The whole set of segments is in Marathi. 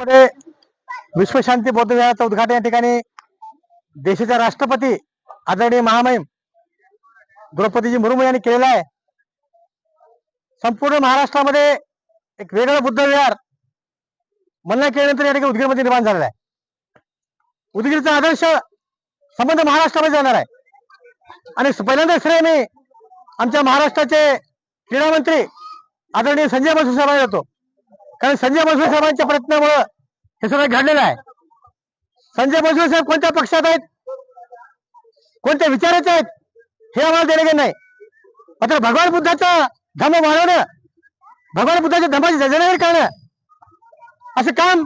मध्ये विश्वशांती बौद्ध विहाराचं उद्घाटन या ठिकाणी देशाच्या राष्ट्रपती आदरणीय महामहिम द्रौपदीजी मुर्मू यांनी केलेलं आहे. संपूर्ण महाराष्ट्रामध्ये एक वेगळं बुद्ध विहार मल्ला केल्यानंतर या ठिकाणी उदगीरमध्ये निर्माण झालेला आहे. उदगीरचा आदर्श संबंध महाराष्ट्रामध्ये जाणार आहे. आणि पहिल्यांदा श्रेय मी आमच्या महाराष्ट्राचे क्रीडा मंत्री आदरणीय संजय बसू साहेबांना देतो. कारण संजय बसवे साहेबांच्या प्रयत्नामुळं हे सगळं घडलेलं आहे. संजय बसवे साहेब कोणत्या पक्षात आहेत? कोणत्या विचाराचे आहेत? हे आम्हाला देणे नाही. मात्र भगवान बुद्धाचा धम्म वाढवणं भगवान बुद्धाच्या धम्माची जजनगर करणं असं काम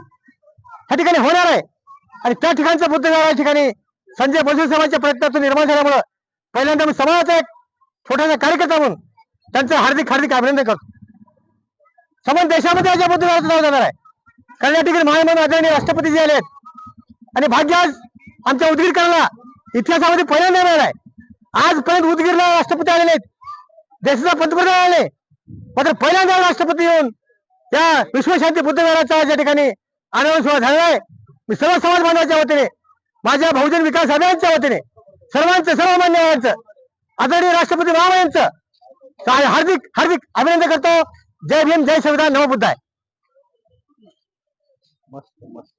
त्या ठिकाणी होणार आहे. आणि त्या ठिकाणचं बुद्ध या ठिकाणी संजय बसवे साहेबांच्या प्रयत्नातून निर्माण झाल्यामुळं पहिल्यांदा मी समाजाचा एक छोटासा कार्यकर्ता म्हणून त्यांचं हार्दिक हार्दिक अभिनंदन करतो. समज देशामध्ये याच्या बुद्ध विहाराचं जाणार आहे. कारण या ठिकाणी आदरणीय राष्ट्रपती जे आले आहेत आणि भाग्य आज आमच्या उदगीरकरांना इतिहासामध्ये पहिल्यांदा येणार आहे. आजपर्यंत उदगीरला राष्ट्रपती आलेले आहेत. देशाचा पंतप्रधान आले मात्र पहिल्यांदा राष्ट्रपती येऊन या विश्वशांती बुद्धविहाराचा या ठिकाणी आनंद सोहळा झालेला आहे. मी सर्व समाज बांधवाच्या वतीने माझ्या बहुजन विकास अभियानच्या वतीने सर्वांचं सर्व मान्यवरांचं आदरणीय राष्ट्रपती महामहिमचं हार्दिक हार्दिक अभिनंदन करतो. जय भीम जय संविधान नमो बुद्धाय. मस्त मस्त.